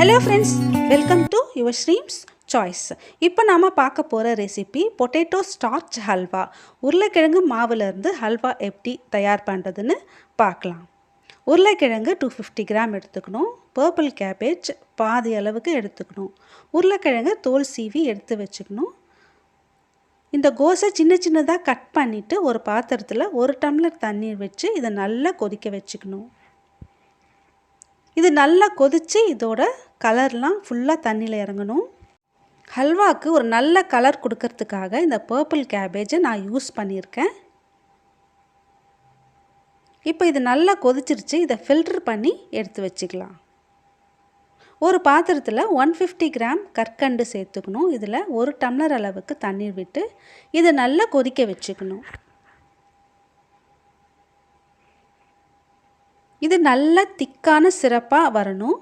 Hello friends welcome to your streams choice இப்போ நாம் பார்க்க போகிற ரெசிபி பொட்டேட்டோ ஸ்டார்ச் ஹல்வா உருளைக்கிழங்கு மாவுலேருந்து ஹல்வா எப்படி தயார் பண்ணுறதுன்னு பார்க்கலாம். உருளைக்கிழங்கு டூ ஃபிஃப்டி கிராம் எடுத்துக்கணும். பர்பிள் கேபேஜ் பாதி அளவுக்கு எடுத்துக்கணும். உருளைக்கிழங்கு தோல் சீவி எடுத்து வச்சுக்கணும். இந்த கோஸை சின்ன சின்னதாக கட் பண்ணிவிட்டு ஒரு பாத்திரத்தில் ஒரு டம்ளர் தண்ணீர் வச்சு இதை நல்லா கொதிக்க வச்சுக்கணும். இது நல்லா கொதித்து இதோட கலர்லாம் ஃபுல்லாக தண்ணியில் இறங்கணும். ஹல்வாக்கு ஒரு நல்ல கலர் கொடுக்கறதுக்காக இந்த பர்பிள் கேபேஜை நான் யூஸ் பண்ணியிருக்கேன். இப்போ இது நல்லா கொதிச்சிருச்சு இதை ஃபில்டர் பண்ணி எடுத்து வச்சுக்கலாம். ஒரு பாத்திரத்தில் ஒன் ஃபிஃப்டி கிராம் கற்கண்டு சேர்த்துக்கணும். இதில் ஒரு டம்ளர் அளவுக்கு தண்ணீர் விட்டு இதை நல்லா கொதிக்க வச்சுக்கணும். இது நல்ல திக்கான சிறப்பாக வரணும்.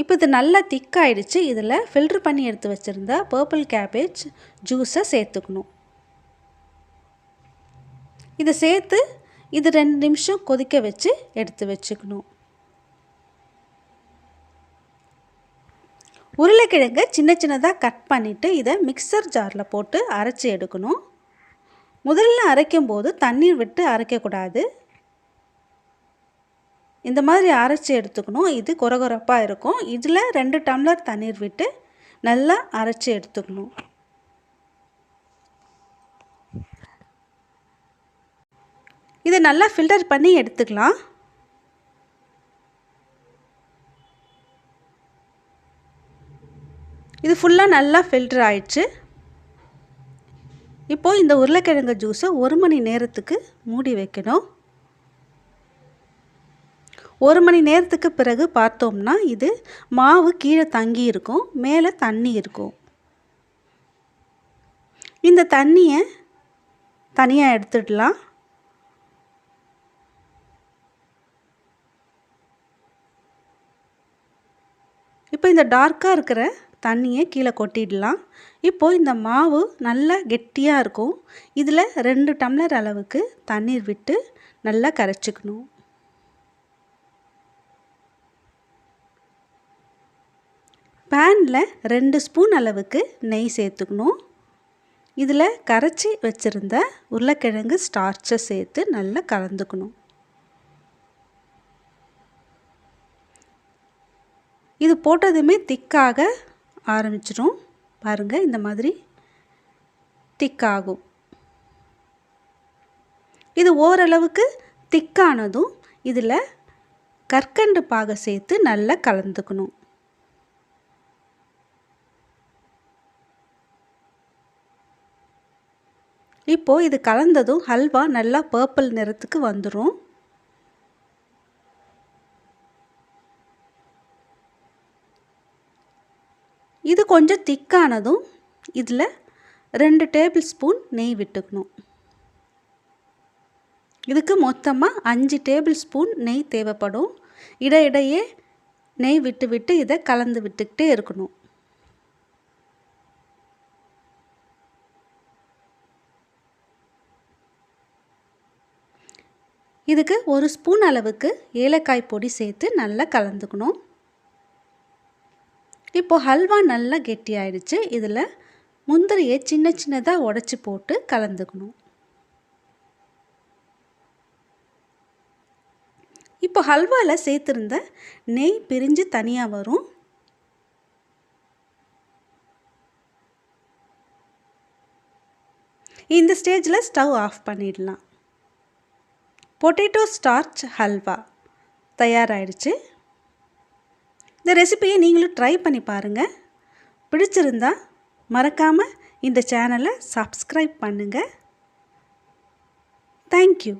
இப்போ இது நல்லா திக்காயிடுச்சு. இதில் ஃபில்ட்ரு பண்ணி எடுத்து வச்சுருந்த பர்பிள் கேபேஜ் ஜூஸை சேர்த்துக்கணும். இதை சேர்த்து இது ரெண்டு நிமிஷம் கொதிக்க வச்சு எடுத்து வச்சுக்கணும். உருளைக்கிழங்கு சின்ன சின்னதாக கட் பண்ணிவிட்டு இதை மிக்சர் ஜாரில் போட்டு அரைச்சி எடுக்கணும். முதல்ல அரைக்கும் போது தண்ணீர் விட்டு அரைக்கக்கூடாது. இந்த மாதிரி அரைச்சி எடுத்துக்கணும். இது கொரகொரப்பாக இருக்கும். இதில் ரெண்டு டம்ளர் தண்ணீர் விட்டு நல்லா அரைச்சி எடுத்துக்கணும். இதை நல்லா ஃபில்டர் பண்ணி எடுத்துக்கலாம். இது ஃபுல்லாக நல்லா ஃபில்டர் ஆயிடுச்சு. இப்போது இந்த உருளைக்கிழங்கு ஜூஸை ஒரு மணி நேரத்துக்கு மூடி வைக்கணும். ஒரு மணி நேரத்துக்கு பிறகு பார்த்தோம்னா இது மாவு கீழே தங்கி இருக்கும் மேலே தண்ணி இருக்கும். இந்த தண்ணியை தனியாக எடுத்துடலாம். இப்போ இந்த டார்க்காக இருக்கிற தண்ணியை கீழே கொட்டிடலாம். இப்போது இந்த மாவு நல்லா கெட்டியாக இருக்கும். இதில் ரெண்டு டம்ளர் அளவுக்கு தண்ணீர் விட்டு நல்லா கரைச்சிக்கணும். பேனில் ரெண்டு ஸ்பூன் அளவுக்கு நெய் சேர்த்துக்கணும். இதில் கரைச்சி வச்சுருந்த உருளைக்கிழங்கு ஸ்டார்ச்சை சேர்த்து நல்லா கலந்துக்கணும். இது போட்டதுமே திக்காக ஆரம்பிச்சிடும். பாருங்கள் இந்த மாதிரி திக்காகும். இது ஓரளவுக்கு திக்கானதும் இதில் கற்கண்டு பாகை சேர்த்து நல்லா கலந்துக்கணும். இப்போது இது கலந்ததும் ஹல்வா நல்லா பர்பிள் நிறத்துக்கு வந்துடும் இது கொஞ்சம் திக்கானதும் இதில் ரெண்டு டேபிள் ஸ்பூன் நெய் விட்டுக்கணும். இதுக்கு மொத்தமாக அஞ்சு டேபிள் ஸ்பூன் நெய் தேவைப்படும். இடையிடையே நெய் விட்டு விட்டு இதை கலந்து விட்டுக்கிட்டே இருக்கணும். இதுக்கு ஒரு ஸ்பூன் அளவுக்கு ஏலக்காய் பொடி சேர்த்து நல்லா கலந்துக்கணும். இப்போது ஹல்வா நல்லா கெட்டியாயிடுச்சு. இதில் முந்திரியை சின்ன சின்னதாக உடச்சி போட்டு கலந்துக்கணும். இப்போ ஹல்வாவில் சேர்த்துருந்த நெய் பிரிஞ்சு தனியாக வரும். இந்த ஸ்டேஜில் ஸ்டவ் ஆஃப் பண்ணிடலாம். பொட்டேட்டோ ஸ்டார்ச் ஹல்வா தயாராகிடுச்சு இந்த ரெசிபியை நீங்களும் ட்ரை பண்ணி பாருங்கள் பிடிச்சிருந்தா மறக்காமல் இந்த சேனலை சப்ஸ்கிரைப் பண்ணுங்கள் தேங்க்யூ